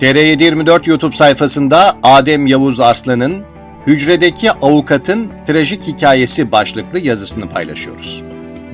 TR724 YouTube sayfasında Adem Yavuz Arslan'ın Hücredeki Avukatın Trajik Hikayesi başlıklı yazısını paylaşıyoruz.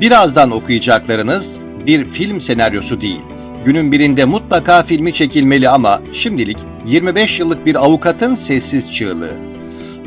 Birazdan okuyacaklarınız bir film senaryosu değil. Günün birinde mutlaka filmi çekilmeli ama şimdilik 25 yıllık bir avukatın sessiz çığlığı.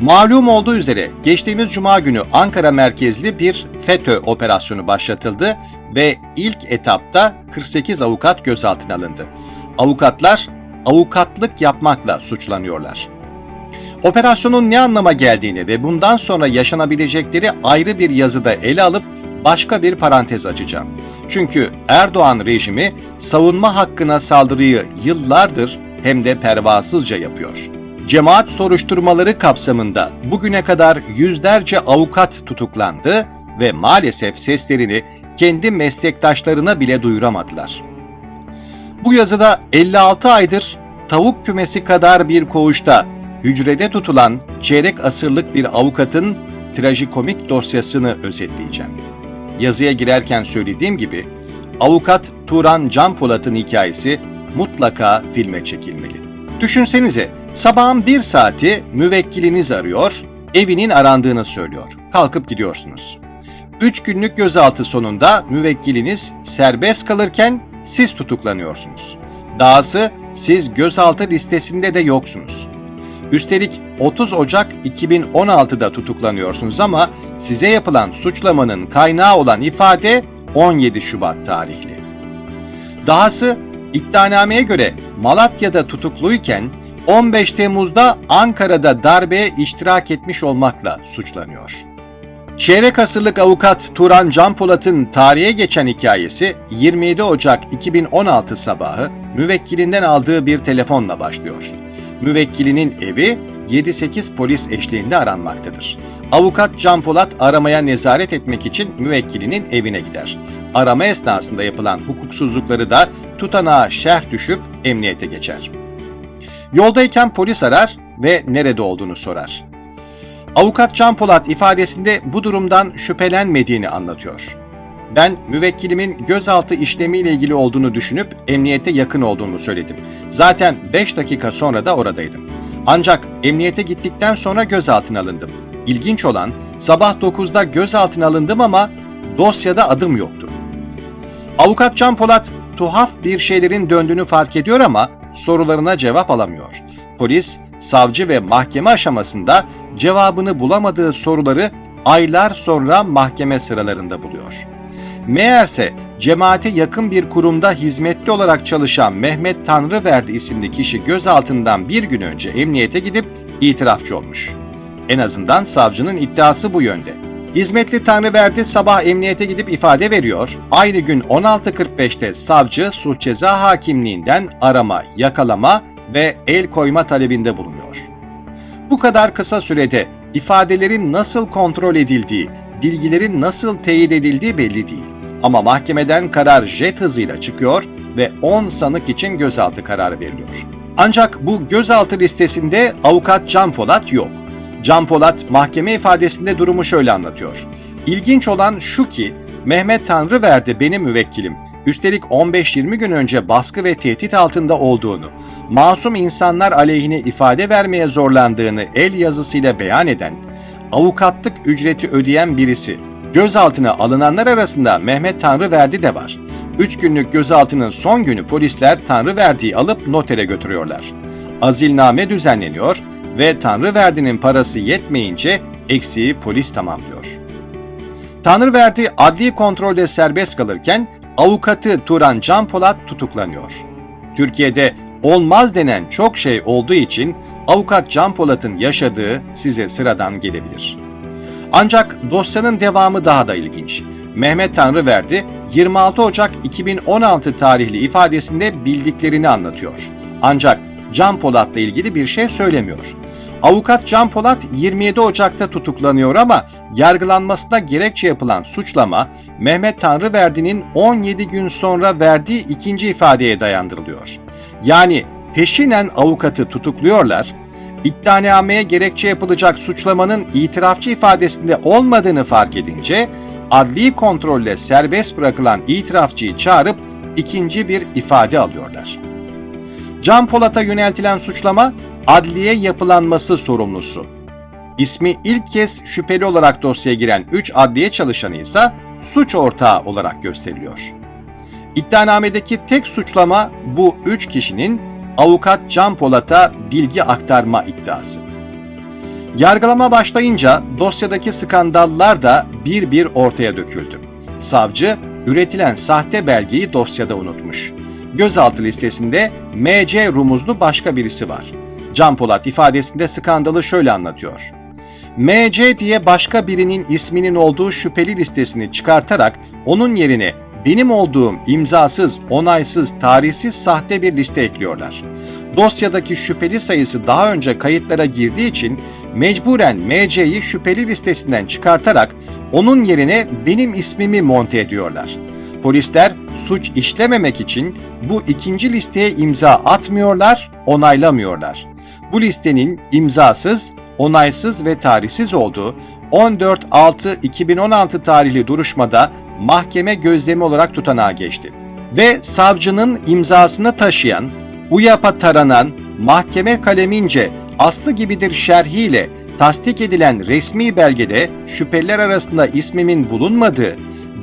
Malum olduğu üzere geçtiğimiz cuma günü Ankara merkezli bir FETÖ operasyonu başlatıldı ve ilk etapta 48 avukat gözaltına alındı. Avukatlar avukatlık yapmakla suçlanıyorlar. Operasyonun ne anlama geldiğini ve bundan sonra yaşanabilecekleri ayrı bir yazıda ele alıp başka bir parantez açacağım. Çünkü Erdoğan rejimi savunma hakkına saldırıyı yıllardır hem de pervasızca yapıyor. Cemaat soruşturmaları kapsamında bugüne kadar yüzlerce avukat tutuklandı ve maalesef seslerini kendi meslektaşlarına bile duyuramadılar. Bu yazıda 56 aydır tavuk kümesi kadar bir koğuşta hücrede tutulan çeyrek asırlık bir avukatın trajikomik dosyasını özetleyeceğim. Yazıya girerken söylediğim gibi avukat Turan Can Polat'ın hikayesi mutlaka filme çekilmeli. Düşünsenize sabahın bir saati müvekkiliniz arıyor, evinin arandığını söylüyor. Kalkıp gidiyorsunuz. Üç günlük gözaltı sonunda müvekkiliniz serbest kalırken siz tutuklanıyorsunuz. Dahası siz gözaltı listesinde de yoksunuz. Üstelik 30 Ocak 2016'da tutuklanıyorsunuz ama size yapılan suçlamanın kaynağı olan ifade 17 Şubat tarihli. Dahası iddianameye göre Malatya'da tutukluyken 15 Temmuz'da Ankara'da darbeye iştirak etmiş olmakla suçlanıyor. Çeyrek asırlık avukat Turan Can Polat'ın tarihe geçen hikayesi 27 Ocak 2016 sabahı müvekkilinden aldığı bir telefonla başlıyor. Müvekkilinin evi 7-8 polis eşliğinde aranmaktadır. Avukat Can Polat aramaya nezaret etmek için müvekkilinin evine gider. Arama esnasında yapılan hukuksuzlukları da tutanağa şerh düşüp emniyete geçer. Yoldayken polis arar ve nerede olduğunu sorar. Avukat Can Polat ifadesinde bu durumdan şüphelenmediğini anlatıyor. Ben müvekkilimin gözaltı işlemiyle ilgili olduğunu düşünüp emniyete yakın olduğunu söyledim. Zaten 5 dakika sonra da oradaydım. Ancak emniyete gittikten sonra gözaltına alındım. İlginç olan sabah 9'da gözaltına alındım ama dosyada adım yoktu. Avukat Can Polat tuhaf bir şeylerin döndüğünü fark ediyor ama sorularına cevap alamıyor. Polis, savcı ve mahkeme aşamasında cevabını bulamadığı soruları aylar sonra mahkeme sıralarında buluyor. Meğerse cemaate yakın bir kurumda hizmetli olarak çalışan Mehmet Tanrıverdi isimli kişi gözaltından bir gün önce emniyete gidip itirafçı olmuş. En azından savcının iddiası bu yönde. Hizmetli Tanrıverdi sabah emniyete gidip ifade veriyor. Aynı gün 16.45'te savcı suç ceza hakimliğinden arama, yakalama ve el koyma talebinde bulunuyor. Bu kadar kısa sürede ifadelerin nasıl kontrol edildiği, bilgilerin nasıl teyit edildiği belli değil. Ama mahkemeden karar jet hızıyla çıkıyor ve 10 sanık için gözaltı kararı veriliyor. Ancak bu gözaltı listesinde avukat Can Polat yok. Can Polat mahkeme ifadesinde durumu şöyle anlatıyor. İlginç olan şu ki Mehmet Tanrıverdi benim müvekkilim. Üstelik 15-20 gün önce baskı ve tehdit altında olduğunu, masum insanlar aleyhine ifade vermeye zorlandığını el yazısıyla beyan eden, avukatlık ücreti ödeyen birisi. Gözaltına alınanlar arasında Mehmet Tanrıverdi de var. 3 günlük gözaltının son günü polisler Tanrıverdi'yi alıp notere götürüyorlar. Azilname düzenleniyor ve Tanrıverdi'nin parası yetmeyince eksiği polis tamamlıyor. Tanrıverdi adli kontrolde serbest kalırken avukatı Turan Can tutuklanıyor. Türkiye'de olmaz denen çok şey olduğu için avukat Can Polat'ın yaşadığı size sıradan gelebilir. Ancak dosyanın devamı daha da ilginç. Mehmet Tanrıverdi 26 Ocak 2016 tarihli ifadesinde bildiklerini anlatıyor. Ancak Can Polat'la ilgili bir şey söylemiyor. Avukat Can Polat 27 Ocak'ta tutuklanıyor ama yargılanmasına gerekçe yapılan suçlama Mehmet Tanrıverdi'nin 17 gün sonra verdiği ikinci ifadeye dayandırılıyor. Yani peşinen avukatı tutukluyorlar, iddianameye gerekçe yapılacak suçlamanın itirafçı ifadesinde olmadığını fark edince adli kontrolle serbest bırakılan itirafçıyı çağırıp ikinci bir ifade alıyorlar. Can Polat'a yöneltilen suçlama adliye yapılanması sorumlusu. İsmi ilk kez şüpheli olarak dosyaya giren 3 adliye çalışanı ise suç ortağı olarak gösteriliyor. İddianamedeki tek suçlama bu 3 kişinin avukat Can Polat'a bilgi aktarma iddiası. Yargılama başlayınca dosyadaki skandallar da bir bir ortaya döküldü. Savcı üretilen sahte belgeyi dosyada unutmuş. Gözaltı listesinde MC rumuzlu başka birisi var. Can Polat ifadesinde skandalı şöyle anlatıyor. MC diye başka birinin isminin olduğu şüpheli listesini çıkartarak onun yerine benim olduğum imzasız, onaysız, tarihsiz sahte bir liste ekliyorlar. Dosyadaki şüpheli sayısı daha önce kayıtlara girdiği için mecburen MC'yi şüpheli listesinden çıkartarak onun yerine benim ismimi monte ediyorlar. Polisler suç işlememek için bu ikinci listeye imza atmıyorlar, onaylamıyorlar. Bu listenin imzasız, onaysız ve tarihsiz olduğu 14.6.2016 tarihli duruşmada mahkeme gözlemi olarak tutanağa geçti. Ve savcının imzasını taşıyan, UYAP'a taranan, mahkeme kalemince aslı gibidir şerhiyle tasdik edilen resmi belgede şüpheliler arasında ismimin bulunmadığı,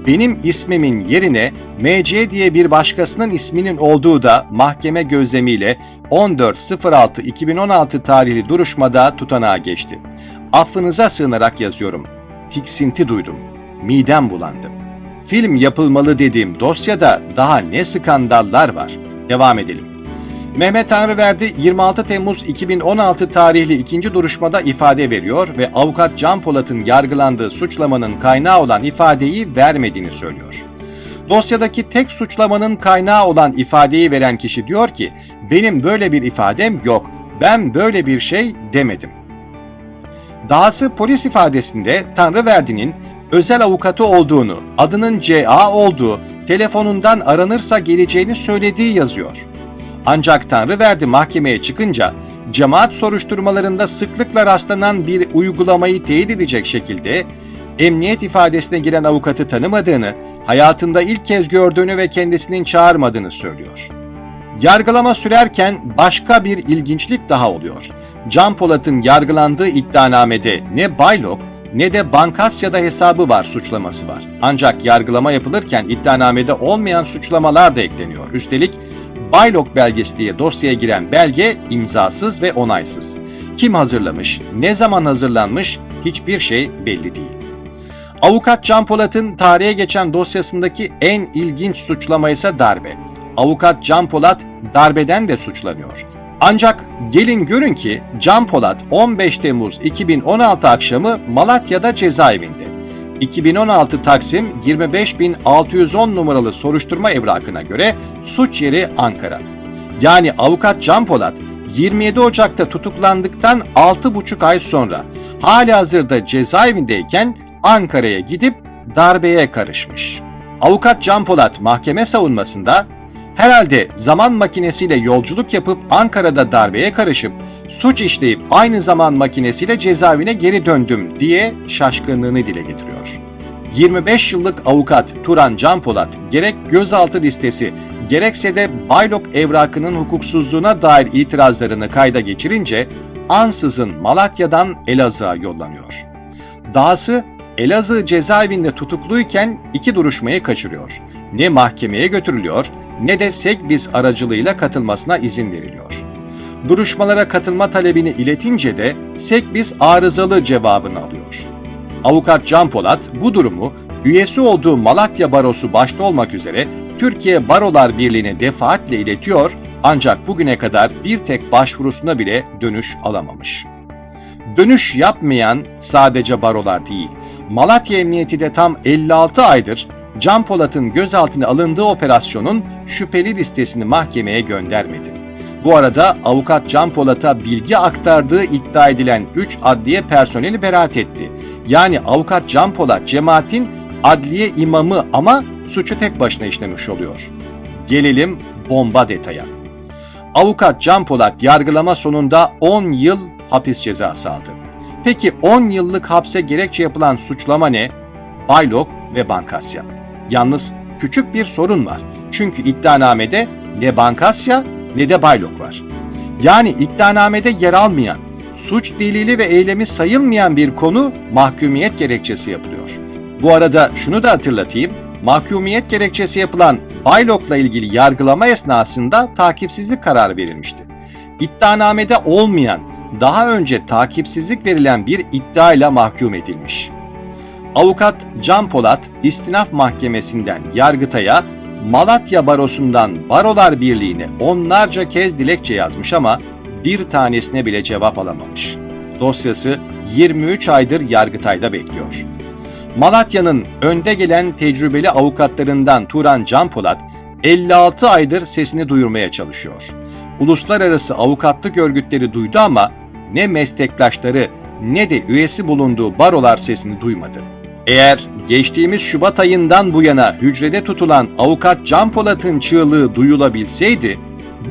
benim ismimin yerine MC diye bir başkasının isminin olduğu da mahkeme gözlemiyle 14.06.2016 tarihli duruşmada tutanağa geçti. Affınıza sığınarak yazıyorum. Tiksinti duydum. Midem bulandı. Film yapılmalı dediğim dosyada daha ne skandallar var. Devam edelim. Mehmet Tanrıverdi 26 Temmuz 2016 tarihli ikinci duruşmada ifade veriyor ve avukat Can Polat'ın yargılandığı suçlamanın kaynağı olan ifadeyi vermediğini söylüyor. Dosyadaki tek suçlamanın kaynağı olan ifadeyi veren kişi diyor ki, benim böyle bir ifadem yok, ben böyle bir şey demedim. Dahası polis ifadesinde Tanrıverdi'nin özel avukatı olduğunu, adının CA olduğu, telefonundan aranırsa geleceğini söylediği yazıyor. Ancak Tanrıverdi mahkemeye çıkınca cemaat soruşturmalarında sıklıkla rastlanan bir uygulamayı teyit edecek şekilde emniyet ifadesine giren avukatı tanımadığını, hayatında ilk kez gördüğünü ve kendisinin çağırmadığını söylüyor. Yargılama sürerken başka bir ilginçlik daha oluyor. Can Polat'ın yargılandığı iddianamede ne baylok ne de Bankasya'da hesabı var suçlaması var. Ancak yargılama yapılırken iddianamede olmayan suçlamalar da ekleniyor. Üstelik Baylok belgesi diye dosyaya giren belge imzasız ve onaysız. Kim hazırlamış, ne zaman hazırlanmış hiçbir şey belli değil. Avukat Can Polat'ın tarihe geçen dosyasındaki en ilginç suçlama ise darbe. Avukat Can Polat darbeden de suçlanıyor. Ancak gelin görün ki Can Polat 15 Temmuz 2016 akşamı Malatya'da cezaevinde. 2016 Taksim 25610 numaralı soruşturma evrakına göre suç yeri Ankara. Yani avukat Can Polat 27 Ocak'ta tutuklandıktan 6,5 ay sonra hali hazırda cezaevindeyken Ankara'ya gidip darbeye karışmış. Avukat Can Polat mahkeme savunmasında herhalde zaman makinesiyle yolculuk yapıp Ankara'da darbeye karışıp suç işleyip aynı zaman makinesiyle cezaevine geri döndüm diye şaşkınlığını dile getiriyor. 25 yıllık avukat Turan Can Polat gerek gözaltı listesi gerekse de Baylok evrakının hukuksuzluğuna dair itirazlarını kayda geçirince ansızın Malatya'dan Elazığ'a yollanıyor. Dahası Elazığ cezaevinde tutukluyken iki duruşmayı kaçırıyor. Ne mahkemeye götürülüyor ne de Segbis aracılığıyla katılmasına izin veriliyor. Duruşmalara katılma talebini iletince de Segbis arızalı cevabını alıyor. Avukat Can Polat bu durumu üyesi olduğu Malatya Barosu başta olmak üzere Türkiye Barolar Birliği'ne defaatle iletiyor ancak bugüne kadar bir tek başvurusuna bile dönüş alamamış. Dönüş yapmayan sadece barolar değil, Malatya Emniyeti de tam 56 aydır Can Polat'ın gözaltına alındığı operasyonun şüpheli listesini mahkemeye göndermedi. Bu arada avukat Can Polat'a bilgi aktardığı iddia edilen 3 adliye personeli beraat etti. Yani avukat Can Polat cemaatin adliye imamı ama suçu tek başına işlemiş oluyor. Gelelim bomba detaya. Avukat Can Polat yargılama sonunda 10 yıl hapis cezası aldı. Peki 10 yıllık hapse gerekçe yapılan suçlama ne? Baylok ve Bankasya. Yalnız küçük bir sorun var. Çünkü iddianamede ne Bankasya ne de baylok var. Yani iddianamede yer almayan, suç delili ve eylemi sayılmayan bir konu mahkumiyet gerekçesi yapılıyor. Bu arada şunu da hatırlatayım, mahkumiyet gerekçesi yapılan baylokla ilgili yargılama esnasında takipsizlik kararı verilmişti. İddianamede olmayan, daha önce takipsizlik verilen bir iddiayla mahkum edilmiş. Avukat Can Polat, İstinaf Mahkemesi'nden Yargıtay'a, Malatya Barosu'ndan Barolar Birliği'ne onlarca kez dilekçe yazmış ama bir tanesine bile cevap alamamış. Dosyası 23 aydır Yargıtay'da bekliyor. Malatya'nın önde gelen tecrübeli avukatlarından Turan Can Polat, 56 aydır sesini duyurmaya çalışıyor. Uluslararası avukatlık örgütleri duydu ama ne meslektaşları ne de üyesi bulunduğu barolar sesini duymadı. Eğer geçtiğimiz Şubat ayından bu yana hücrede tutulan avukat Can Polat'ın çığlığı duyulabilseydi,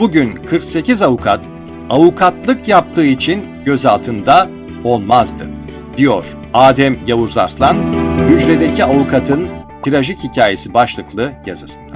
bugün 48 avukat avukatlık yaptığı için gözaltında olmazdı, diyor Adem Yavuz Arslan, hücredeki avukatın trajik hikayesi başlıklı yazısında.